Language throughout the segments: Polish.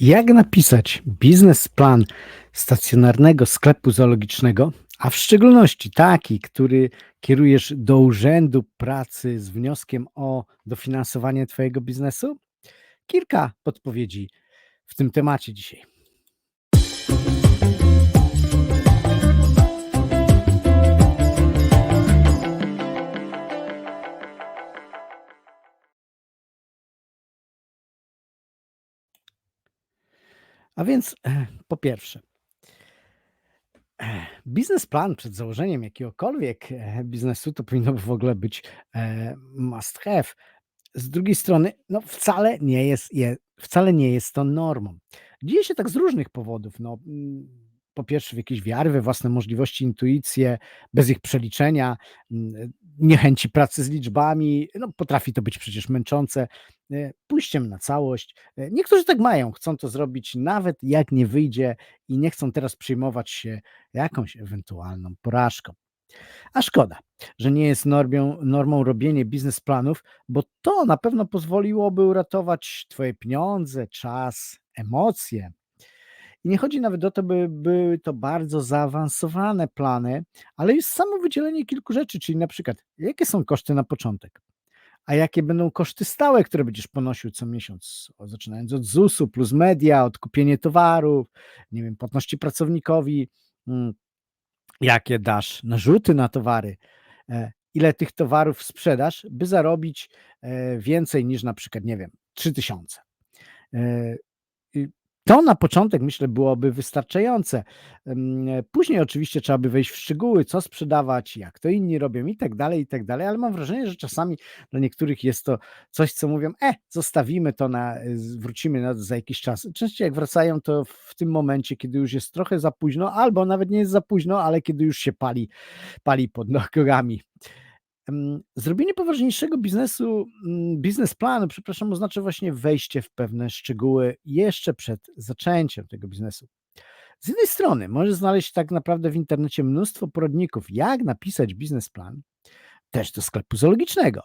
Jak napisać biznesplan stacjonarnego sklepu zoologicznego, a w szczególności taki, który kierujesz do urzędu pracy z wnioskiem o dofinansowanie Twojego biznesu? Kilka podpowiedzi w tym temacie dzisiaj. A więc e, po pierwsze, e, biznesplan przed założeniem jakiegokolwiek e, biznesu to powinno w ogóle być must have. Z drugiej strony, no wcale nie jest, je, wcale nie jest to normą. Dzieje się tak z różnych powodów. No, mm, po pierwsze, w jakieś wiary we własne możliwości, intuicje, bez ich przeliczenia, mm, niechęci pracy z liczbami. No, potrafi to być przecież męczące. e, Pójściem na całość. E, Niektórzy tak mają, chcą to zrobić nawet jak nie wyjdzie i nie chcą teraz przejmować się jakąś ewentualną porażką. A szkoda, że nie jest normią, normą robienie biznesplanów, bo to na pewno pozwoliłoby uratować Twoje pieniądze, czas, emocje. I nie chodzi nawet o to, by były to bardzo zaawansowane plany, ale już samo wydzielenie kilku rzeczy, czyli na przykład, jakie są koszty na początek, a jakie będą koszty stałe, które będziesz ponosił co miesiąc, zaczynając od ZUS-u plus media, odkupienie towarów, nie wiem, płatności pracownikowi, mm, jakie dasz narzuty na towary, e, ile tych towarów sprzedasz, by zarobić e, więcej niż na przykład, nie wiem, 3000. To na początek myślę byłoby wystarczające. Później oczywiście trzeba by wejść w szczegóły, co sprzedawać, jak to inni robią i tak dalej, i tak dalej, ale mam wrażenie, że czasami dla niektórych jest to coś, co mówią, e, zostawimy to na, wrócimy na, za jakiś czas. Częściej jak wracają, to w tym momencie, kiedy już jest trochę za późno, albo nawet nie jest za późno, ale kiedy już się pali, pali pod nogami. Zrobienie poważniejszego biznesu, mm, biznesplanu, przepraszam, oznacza właśnie wejście w pewne szczegóły jeszcze przed zaczęciem tego biznesu. Z jednej strony możesz znaleźć tak naprawdę w internecie mnóstwo poradników, jak napisać biznesplan, też do sklepu zoologicznego.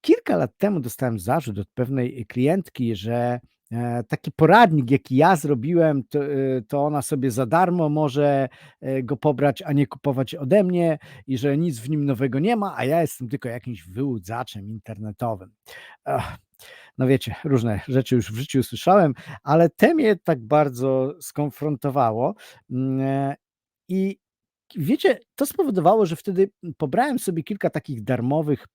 Kilka lat temu dostałem zarzut od pewnej klientki, że taki poradnik, jaki ja zrobiłem, to, e, to ona sobie za darmo może e, go pobrać, a nie kupować ode mnie i że nic w nim nowego nie ma, a ja jestem tylko jakimś wyłudzaczem internetowym. Ach, no wiecie, różne rzeczy już w życiu słyszałem, ale te mnie tak bardzo skonfrontowało. mm, e, I wiecie, to spowodowało, że wtedy pobrałem sobie kilka takich darmowych e,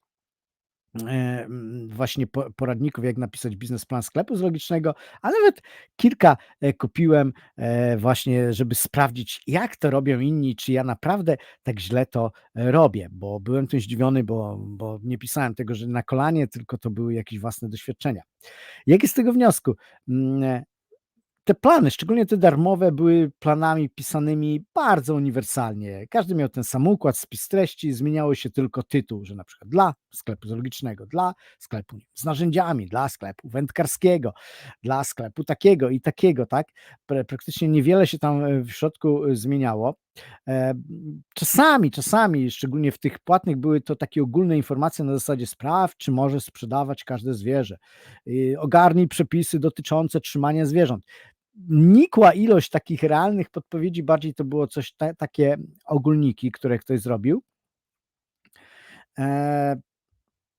właśnie po- poradników, jak napisać biznesplan sklepu zoologicznego, a nawet kilka e, kupiłem e, właśnie, żeby sprawdzić, jak to robią inni, czy ja naprawdę tak źle to e, robię, bo byłem tym zdziwiony, bo, bo nie pisałem tego, że na kolanie, tylko to były jakieś własne doświadczenia. Jakie z tego wniosku? Te plany, szczególnie te darmowe, były planami pisanymi bardzo uniwersalnie. Każdy miał ten sam układ, spis treści, zmieniało się tylko tytuł, że na przykład dla sklepu zoologicznego, dla sklepu z narzędziami, dla sklepu wędkarskiego, dla sklepu takiego i takiego, tak? Pra- Praktycznie niewiele się tam e, w środku e, zmieniało. E, Czasami, czasami, szczególnie w tych płatnych, były to takie ogólne informacje na zasadzie spraw, czy może sprzedawać każde zwierzę. Y, Ogarnij przepisy dotyczące trzymania zwierząt nikła ilość takich realnych podpowiedzi, bardziej to było coś ta, takie ogólniki, które ktoś zrobił. E,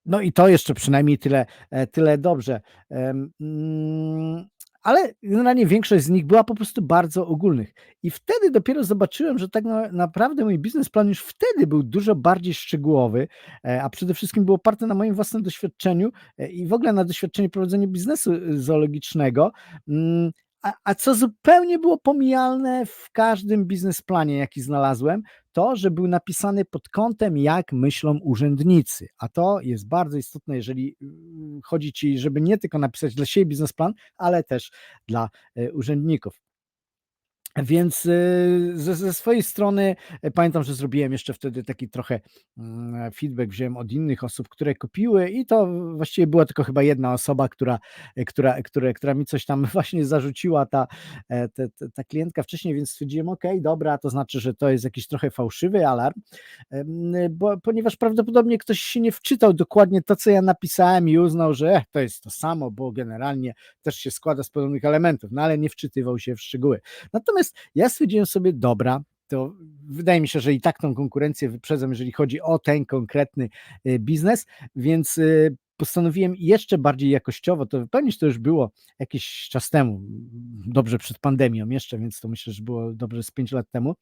no i to jeszcze przynajmniej tyle, e, tyle dobrze. Mm, Ale generalnie większość z nich była po prostu bardzo ogólnych. I wtedy dopiero zobaczyłem, że tak na- naprawdę mój biznesplan już wtedy był dużo bardziej szczegółowy, e, a przede wszystkim był oparty na moim własnym doświadczeniu e, i w ogóle na doświadczeniu prowadzenia biznesu y, zoologicznego. A, a co zupełnie było pomijalne w każdym biznesplanie, jaki znalazłem, to, że był napisany pod kątem, jak myślą urzędnicy. A to jest bardzo istotne, jeżeli mm, chodzi ci, żeby nie tylko napisać dla siebie biznesplan, ale też dla e, urzędników. Więc, y, ze ze swojej strony, e, pamiętam, że zrobiłem jeszcze wtedy taki trochę, mm, feedback wziąłem od innych osób, które kupiły i to właściwie była tylko chyba jedna osoba, która e, która które która mi coś tam właśnie zarzuciła ta, e, te ta klientka wcześniej, więc stwierdziłem: „Okej, dobra, to znaczy, że to jest jakiś trochę fałszywy alarm”, em, bo ponieważ prawdopodobnie ktoś się nie wczytał dokładnie to, co ja napisałem i uznał, że, eh, to jest to samo, bo generalnie też się składa z podobnych elementów, no ale nie wczytywał się w szczegóły. Natomiast ja stwierdziłem sobie: „Dobra, to wydaje mi się, że i tak tą konkurencję wyprzedzam, jeżeli chodzi o ten konkretny, y, biznes”, więc, y, postanowiłem jeszcze bardziej jakościowo to wypełnić. To już było jakiś czas temu, dobrze przed pandemią jeszcze, więc to myślę, że było dobrze z 5 lat temu.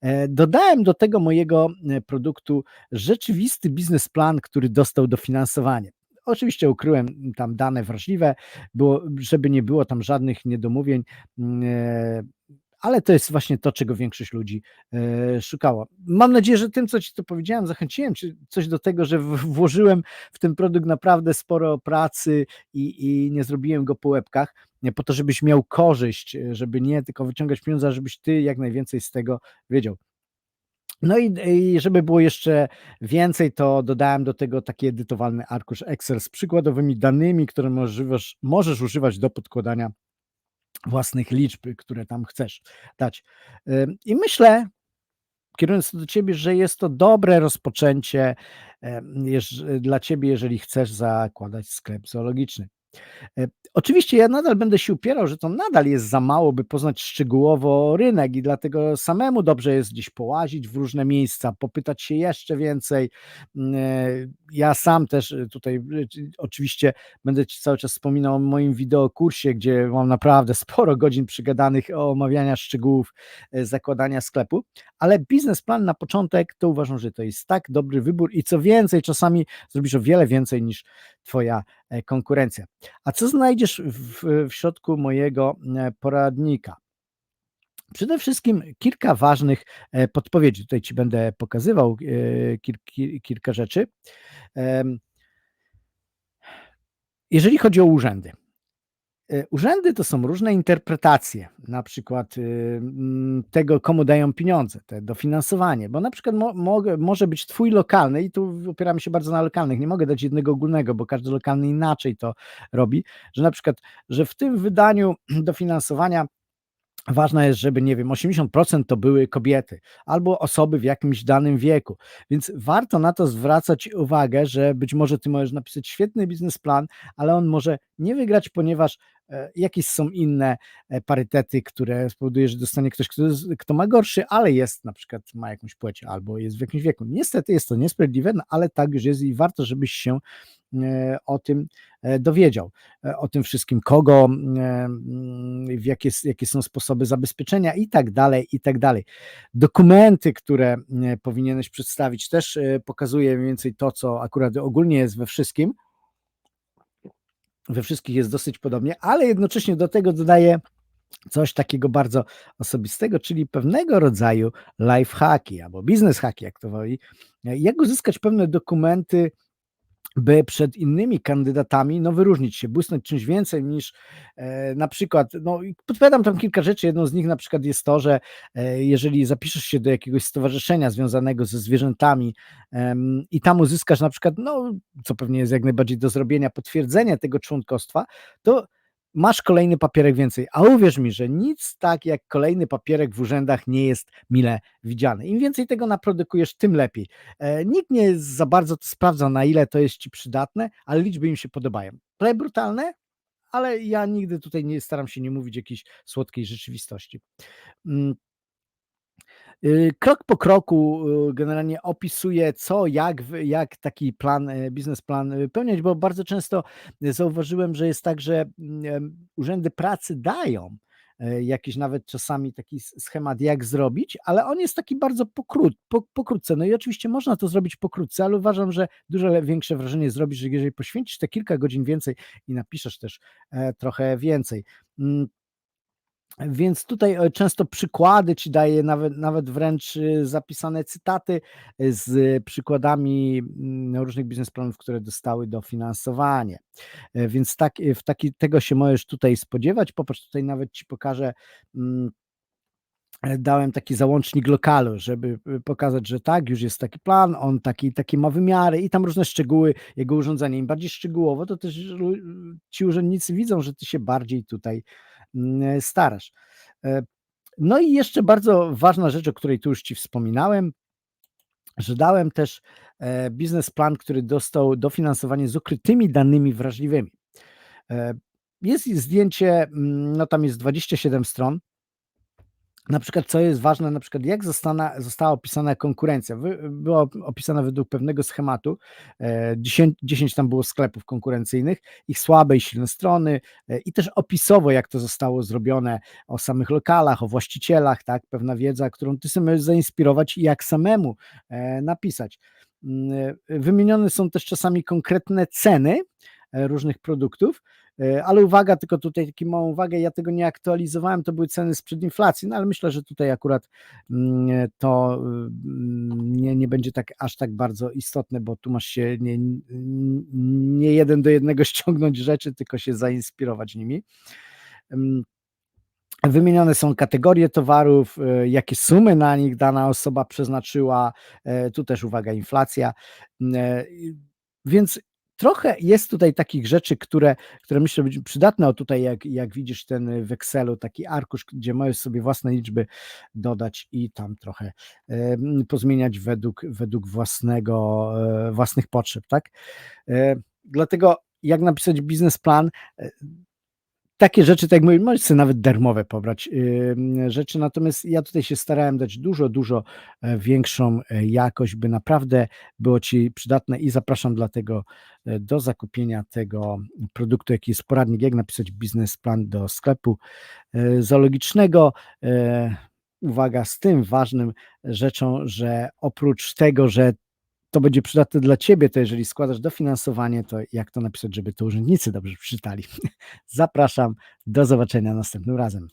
E, dodałem do tego mojego, e, produktu rzeczywisty biznesplan, który dostał dofinansowanie. Oczywiście ukryłem tam dane wrażliwe, było żeby nie było tam żadnych niedomówień, mm, e, ale to jest właśnie to, czego większość ludzi, e, szukała. Mam nadzieję, że tym, co ci tu powiedziałem, zachęciłem cię coś do tego, że włożyłem w ten produkt naprawdę sporo pracy i i nie zrobiłem go po łebkach, po to, żebyś miał korzyść, żeby nie tylko wyciągać pieniądze, żebyś ty jak najwięcej z tego wiedział. No i i żeby było jeszcze więcej, to dodałem do tego taki edytowalny arkusz Excel z przykładowymi danymi, które możesz możesz używać do podkładania własnych liczb, które tam chcesz dać. I myślę, kierując do ciebie, że jest to dobre rozpoczęcie, dla ciebie, jeżeli chcesz zakładać sklep zoologiczny. E, oczywiście ja nadal będę się upierał, że to nadal jest za mało, by poznać szczegółowo rynek i dlatego samemu dobrze jest gdzieś połazić w różne miejsca, popytać się jeszcze więcej. Mm, e, ja sam też tutaj oczywiście będę ci cały czas wspominał o moim wideokursie, gdzie mam naprawdę sporo godzin przygadanych o omawiania szczegółów, e, zakładania sklepu, ale biznesplan na początek to uważam, że to jest tak dobry wybór i co więcej, czasami zrobisz o wiele więcej niż twoja, e, konkurencja. A co znajdziesz w w środku mojego, e, poradnika? Przede wszystkim kilka ważnych, e, podpowiedzi. Tutaj ci będę pokazywał, kil ki kilka rzeczy. Jeżeli chodzi o urzędy. E, urzędy to są różne interpretacje, na przykład, y, mm, tego, komu dają pieniądze, te dofinansowanie, bo na przykład mo mogę może być twój lokalny i tu opieramy się bardzo na lokalnych, nie mogę dać jednego ogólnego, bo każdy lokalny inaczej to robi, że na przykład, że w tym wydaniu dofinansowania ważne jest, żeby, nie wiem, 80% to były kobiety albo osoby w jakimś danym wieku, więc warto na to zwracać uwagę, że być może ty możesz napisać świetny biznesplan, ale on może nie wygrać, ponieważ, jakieś są inne, e, parytety, które spowoduje, że dostanie ktoś, kto kto ma gorszy, ale jest na przykład ma jakąś płeć albo jest w jakimś wieku. Niestety jest to niesprawiedliwe, no ale tak już jest i warto, żebyś się, e, o tym, dowiedział. O tym wszystkim, kogo, w jakie jakie są sposoby zabezpieczenia i tak dalej, i tak dalej. Dokumenty, które, powinieneś przedstawić też, pokazuje mniej więcej to, co akurat ogólnie jest we wszystkim. We wszystkich jest dosyć podobnie, ale jednocześnie do tego dodaję coś takiego bardzo osobistego, czyli pewnego rodzaju lifehacki albo biznes hacki, jak to woli. Jak uzyskać pewne dokumenty, by przed innymi kandydatami, no wyróżnić się, błysnąć czymś więcej niż, e, na przykład, no podpowiadam tam kilka rzeczy, jedną z nich na przykład jest to, że, e, jeżeli zapiszesz się do jakiegoś stowarzyszenia związanego ze zwierzętami, em, i tam uzyskasz na przykład, no, co pewnie jest jak najbardziej do zrobienia, potwierdzenie tego członkostwa, to masz kolejny papierek więcej, a uwierz mi, że nic tak jak kolejny papierek w urzędach nie jest mile widziany. Im więcej tego naprodukujesz, tym lepiej. E, nikt nie za bardzo to sprawdza, na ile to jest ci przydatne, ale liczby im się podobają. Trochę brutalne, ale ja nigdy tutaj nie staram się nie mówić jakiejś słodkiej rzeczywistości. Mm. Y, krok po kroku, y, generalnie opisuję co, jak jak taki plan, e, biznesplan wypełniać, bo bardzo często zauważyłem, że jest tak, że, mm, urzędy pracy dają, jakiś nawet czasami taki schemat, jak zrobić, ale on jest taki bardzo pokró po pokrótce. No i oczywiście można to zrobić pokrótce, ale uważam, że dużo większe wrażenie zrobisz, jeżeli poświęcisz te kilka godzin więcej i napiszesz też, e, trochę więcej. Więc tutaj, e, często przykłady ci daję, nawet nawet wręcz, y, zapisane cytaty z przykładami, mm, różnych biznesplanów, które dostały dofinansowanie. E, więc tak w taki tego się możesz tutaj spodziewać. Popatrz, tutaj nawet ci pokażę, mm e, dałem taki załącznik lokalu, żeby, pokazać, że tak, już jest taki plan, on taki takie ma wymiary i tam różne szczegóły jego urządzenia. Im bardziej szczegółowo, to też ci urzędnicy widzą, że ty się bardziej tutaj, starasz. E, no i jeszcze bardzo ważna rzecz, o której tu już ci wspominałem, że dałem też, e, biznesplan, który dostał dofinansowanie z ukrytymi danymi wrażliwymi. E, jest zdjęcie, no tam jest 27 stron. Na przykład, co jest ważne, na przykład jak została opisana konkurencja. Była opisana według pewnego schematu, e, dziesię 10 tam było sklepów konkurencyjnych, ich słabe i silne strony, e, i też opisowo, jak to zostało zrobione, o samych lokalach, o właścicielach, tak, pewna wiedza, którą ty sobie możesz zainspirować i jak samemu, e, napisać. Mm, wymienione są też czasami konkretne ceny, różnych produktów, ale uwaga, tylko tutaj taką małą uwagę, ja tego nie aktualizowałem, to były ceny sprzed inflacji, no ale myślę, że tutaj akurat, mm, to, mm, nie nie będzie tak aż tak bardzo istotne, bo tu masz się nie nie jeden do jednego ściągnąć rzeczy, tylko się zainspirować nimi. Mm. Wymienione są kategorie towarów, jakie sumy na nich dana osoba przeznaczyła, tu też uwaga, inflacja. Więc trochę jest tutaj takich rzeczy, które które myślę być przydatne. O tutaj jak jak widzisz ten w Excelu taki arkusz, gdzie możesz sobie własne liczby dodać i tam trochę, pozmieniać według według własnego, e, własnych potrzeb, tak. E, dlatego jak napisać biznesplan, e, takie rzeczy, tak jak mówię, możesz sobie nawet darmowe pobrać, ym, rzeczy, natomiast ja tutaj się starałem dać dużo, dużo, e, większą, e, jakość, by naprawdę było ci przydatne i zapraszam dlatego, e, do zakupienia tego produktu, jaki jest poradnik, jak napisać biznesplan do sklepu, zoologicznego. Uwaga, z tym ważnym rzeczą, że oprócz tego, że to będzie przydatne dla ciebie, to jeżeli składasz dofinansowanie, to jak to napisać, żeby to urzędnicy dobrze przeczytali. Zapraszam, do zobaczenia następnym razem.